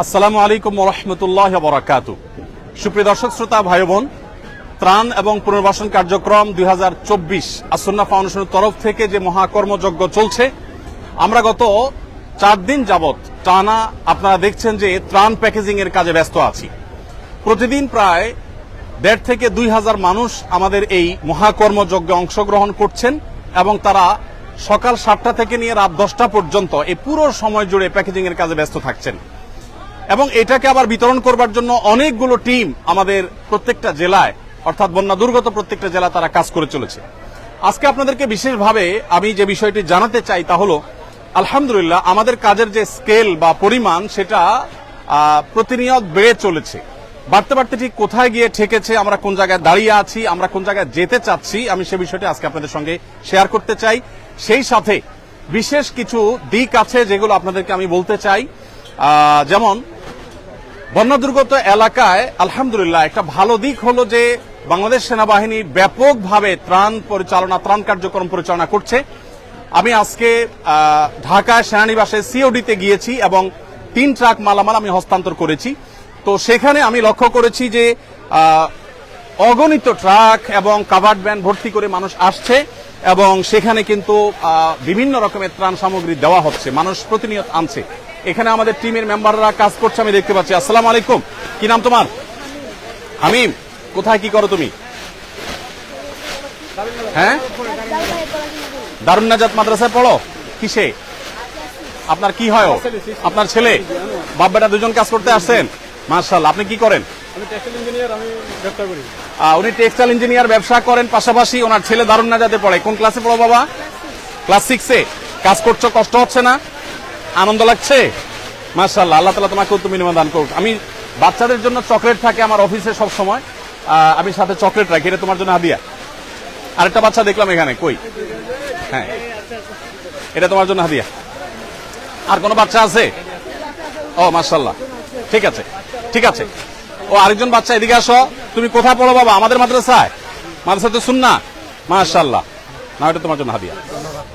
আসসালামু আলাইকুম রহমতুল্লাহ বরাকাত সুপ্রিয় দর্শক, শ্রোতা ভাই বোন ত্রাণ এবং পুনর্বাসন কার্যক্রম দুই হাজার চব্বিশ আসন্না ফাউন্ডেশনের তরফ থেকে যে মহাকর্মযজ্ঞ চলছে, আমরা গত চার দিন যাবৎ টানা আপনারা দেখছেন যে ত্রাণ প্যাকেজিং এর কাজে ব্যস্ত আছি। প্রতিদিন প্রায় দেড় থেকে দুই হাজার মানুষ আমাদের এই মহাকর্মযজ্ঞে অংশগ্রহণ করছেন এবং তারা সকাল সাতটা থেকে নিয়ে রাত দশটা পর্যন্ত এই পুরো সময় জুড়ে প্যাকেজিং এর কাজে ব্যস্ত থাকছেন। এবং এটাকে আবার বিতরণ করবার জন্য অনেকগুলো টিম আমাদের প্রত্যেকটা জেলায়, অর্থাৎ বন্যা দুর্গত প্রত্যেকটা জেলা তারা কাজ করে চলেছে। আজকে আপনাদেরকে বিশেষভাবে আমি যে বিষয়টি জানাতে চাই তা হলো, আলহামদুলিল্লাহ আমাদের কাজের যে স্কেল বা পরিমাণ সেটা প্রতিনিয়ত বেড়ে চলেছে। বাড়তে বাড়তে ঠিক কোথায় গিয়ে ঠেকেছে, আমরা কোন জায়গায় দাঁড়িয়ে আছি, আমরা কোন জায়গায় যেতে চাচ্ছি, আমি সে বিষয়টি আজকে আপনাদের সঙ্গে শেয়ার করতে চাই। সেই সাথে বিশেষ কিছু দিক আছে যেগুলো আপনাদেরকে আমি বলতে চাই। যেমন বন্যা দুর্গত এলাকায় আলহামদুলিল্লাহ একটা ভালো দিক হলো যে বাংলাদেশ সেনাবাহিনী ব্যাপকভাবে ত্রাণ পরিচালনা, ত্রাণ কার্যক্রম পরিচালনা করছে। আমি আজকে ঢাকায় সেনানিবাসে সিওডিতে গিয়েছি এবং তিন ট্রাক মালামাল আমি হস্তান্তর করেছি। তো সেখানে আমি লক্ষ্য করেছি যে অগণিত ট্রাক এবং কাভার্ড ভ্যান ভর্তি করে মানুষ আসছে এবং সেখানে কিন্তু বিভিন্ন রকমের ত্রাণ সামগ্রী দেওয়া হচ্ছে। মানুষ প্রতিনিয়ত আনছে। এখানে আমাদের টিমের মেম্বাররা কাজ করছে আমি দেখতে পাচ্ছি। আসসালামু আলাইকুম। কি নাম তোমার? হামিম কোথায় কি করো তুমি? হ্যাঁ? দারুণ নাজাত মাদ্রাসায় পড়ো? কিসে? আপনার কি হয় আপনার ছেলে? বাপ বেটা দুজন কাজ করতে আসছেন? মার্শাল আপনি কি করেন? উনি টেক্সটাইল ইঞ্জিনিয়ার ব্যবসা করেন পাশাপাশি ওনার ছেলে দারুণ নাজাতে পড়ে। কোন ক্লাসে পড়ো বাবা? ক্লাস সিক্সে কাজ করছ কষ্ট হচ্ছে না? আনন্দ লাগছে? মার্শাল্লাহ আল্লাহ তালা তোমাকে উত্তম বিনিময় দান করুক। আমি বাচ্চাদের জন্য চকলেট থাকে আমার অফিসে সব সময়। আমি সাথে চকলেট রাখি, এটা তোমার জন্য হাদিয়া। আরেকটা বাচ্চা দেখলাম এখানে, কই? হ্যাঁ। এটা তোমার জন্য হাদিয়া। আর কোনো বাচ্চা আছে? ও মার্শাল্লাহ ঠিক আছে ঠিক আছে। ও, আরেকজন বাচ্চা এদিকে আসো। তুমি কোথায় পড়ো বাবা? আমাদের মাদ্রাসায়? মাদ্রাসাতে শুন না মার্শাল্লাহ না এটা তোমার জন্য হাদিয়া।